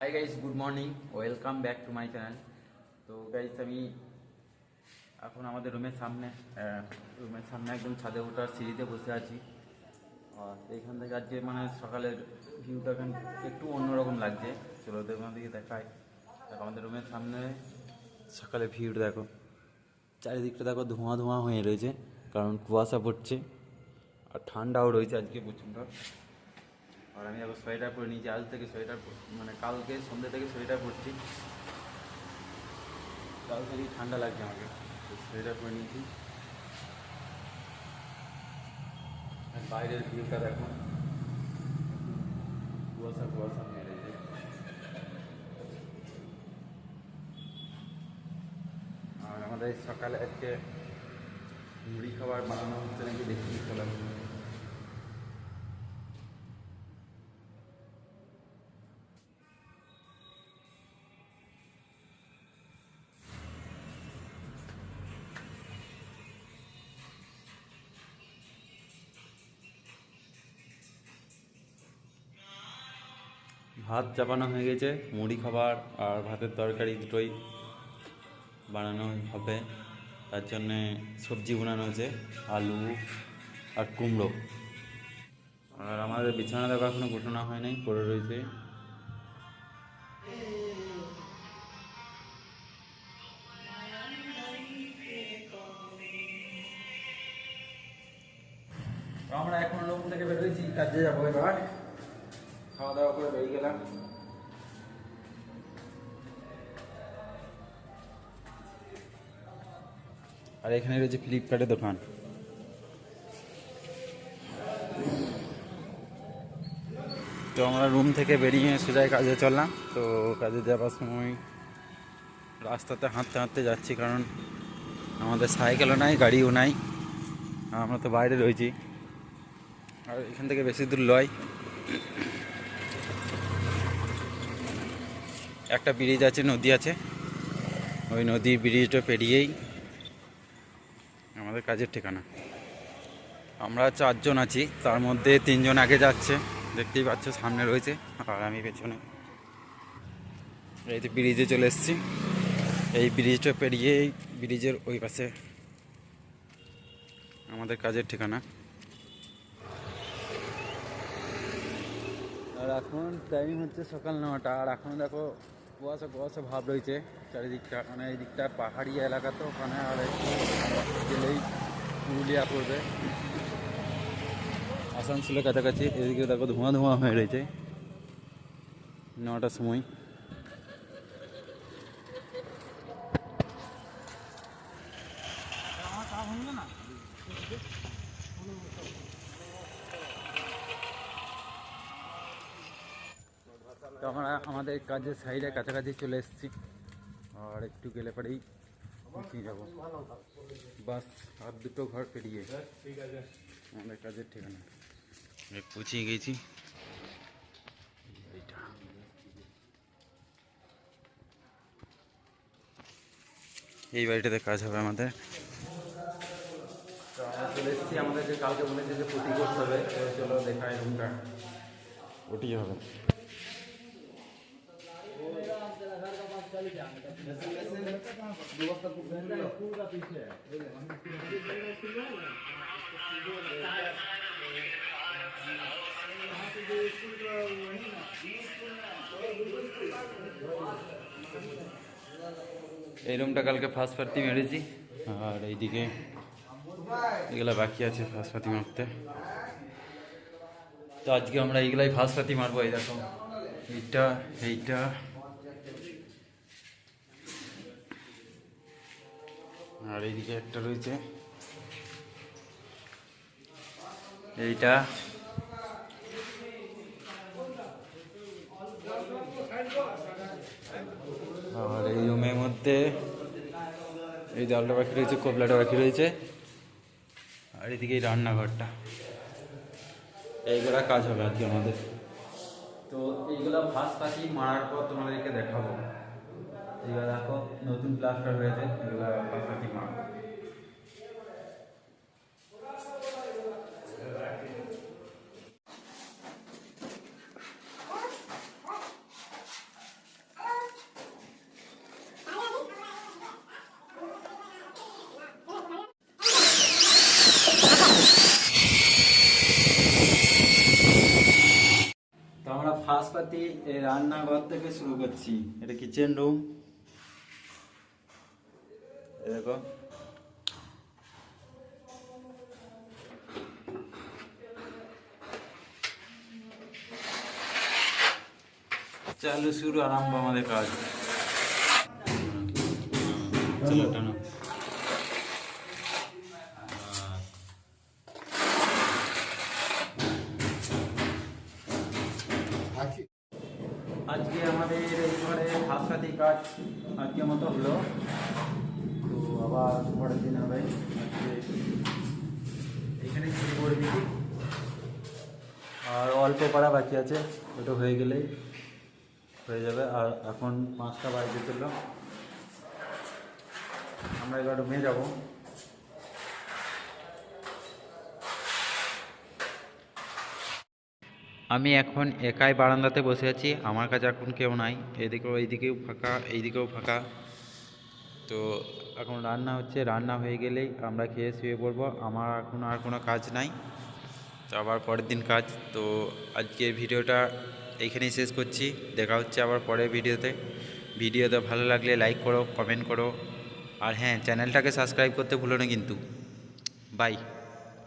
Hi guys good morning welcome back to my channel তো guys আমি এখন আমাদের রুমের সামনে রুমের সামনে একদম ছাদে ওঠার সিঁড়িতে বসে আছি। আর এইখান থেকে আজকে মানে সকালের ভিউটা এখন একটু অন্যরকম লাগছে। চলো ওদের দিকে দেখাই। দেখো, আমাদের রুমের সামনে সকালে ভিউটা দেখো। চারিদিকটা দেখো ধোঁয়া ধোঁয়া হয়ে রয়েছে, কারণ কুয়াশা পড়ছে। আর ঠান্ডাও রয়েছে আজকে প্রচণ্ড। আর আমি আবার সোয়েটার পরে নিয়েছি আজ থেকে সোয়েটার মানে কালকে সন্ধ্যে থেকে সোয়েটার পরছি। কাল থেকেই ঠান্ডা লাগছে আমাকে। সোয়েটার পরে নিয়েছি। বাইরের ভিউটা দেখো। কুয়াশা কুয়াশা রয়েছে আর আমাদের সকালে আজকে মুড়ি খাবার বানানো হচ্ছে নাকি দেখি খেলাম ভাত চাপানো হয়ে গেছে, মুড়ি খাবার আর ভাতের তরকারি দুটোই বানানো হবে। তার জন্যে সবজি বানানো হয়েছে, আলু আর কুমড়ো। আর আমাদের বিছানা দেখো এখনও গোটানো হয় নাই পড়ে রয়েছে। আমরা এখন লোক থেকে বেরোয়েছি কাজে যাব এবার। খাওয়া দাওয়া করে বেরিয়ে গেলাম। আর এখানে রয়েছে ফ্লিপকার্টের দোকান। তো আমরা রুম থেকে বেরিয়ে সোজাই কাজে চললাম। তো কাজে যাওয়ার সময় রাস্তাতে হাঁটতে হাঁটতে যাচ্ছি কারণ আমাদের সাইকেলও নাই, গাড়িও নাই। আমরা তো বাইরে রয়েছি। আর এখান থেকে বেশি দূর লয় একটা ব্রিজ আছে, নদী আছে। ওই নদী ব্রিজটা পেরিয়েই আমাদের কাজের ঠিকানা। আমরা চারজন আছি, তার মধ্যে তিনজন আগে যাচ্ছে, দেখতেই পাচ্ছ সামনে রয়েছে, আর আমি পেছনে। এই তো ব্রিজে চলে এসেছি। এই ব্রিজটা পেরিয়েই ব্রিজের ওই পাশে আমাদের কাজের ঠিকানা। আর এখন টাইম হচ্ছে সকাল নটা, আর এখন দেখো কুয়াশা কুয়াশা ভাব রয়েছে চারিদিকটা মানে এই দিকটা পাহাড়ি এলাকা তো ওখানে, আর গেলেই পুরুলিয়া পড়বে। আসানসোলের কাছাকাছি, এদিকে দেখো ধোঁয়া ধোঁয়া হয়ে রয়েছে। নটার সময় আমরা আমাদের কাজের সাইডে কাছাকাছি চলে এসেছি। আর একটু গেলে পরেই পৌঁছে যাব। বাস আর দুটো ঘর পেরিয়ে। আমাদের কাজের ঠিকানা। এই পৌঁছে গেছি। এইটা। এই বাড়িটাতে কাজ হবে আমাদের। তো আমরা চলে এসেছি। আমাদের যে কালকে বলেছে যে প্রতি করতে হবে। তো চলো দেখাই রুমটা। ওটি হবে। এই রুমটা কালকে ফার্স্ট পার্টি মেরেছি। আর এইদিকে এগুলো বাকি আছে ফার্স্ট পার্টি মারতে। তো আজকে আমরা এইগুলাই ফার্স্ট পার্টি মারবো, এই দেখো। এইটা এইটা। আর এইদিকে একটা রয়েছে। এইটা আর এই রুমের মধ্যে এই জলটা বাকি রয়েছে, কবলাটা বাকি রয়েছে। আর এদিকে এই রান্নাঘরটা। এইগুলা কাজ হবে আজকে আমাদের। তো এইগুলা ফার্স্ট পাখি মারার পর তোমাদেরকে দেখাবো। এবার দেখো, নতুন প্লাস্টার হয়েছে, এগুলো পাশাপাশি ফার্স্ট পাতি রান্নাঘর থেকে শুরু করছি। এটা কিচেন রুম দেখো চালু শুরু আরম্ভ আমাদের কাজ। আজকে আমাদের ঘরে হাসপাতি কাজ আজকে মতো হলো তো আবার পরের দিন হবে আজকে এখানে শুরু করে দিচ্ছি পাড়া বাকি আছে, ওটা হয়ে গেলেই হয়ে যাবে। আর এখন পাঁচটা বাজতে চলল। আমরা এবার রুমে যাব। আমি এখন একাই বারান্দাতে বসে আছি, আমার কাছে এখন কেউ নাই। এদিকেও এইদিকেও ফাঁকা এইদিকেও ফাঁকা। তো এখন রান্না হচ্ছে, রান্না হয়ে গেলেই আমরা খেয়ে শুয়ে পড়ব। আমার এখন আর কোনো কাজ নাই। তো আবার পরের দিন কাজ, তো আজকের ভিডিওটা এইখানেই শেষ করছি। দেখা হচ্ছে আবার পরের ভিডিওতে। ভিডিওতে ভালো লাগলে লাইক করো কমেন্ট করো। আর হ্যাঁ চ্যানেলটাকে সাবস্ক্রাইব করতে ভুলো না কিন্তু। বাই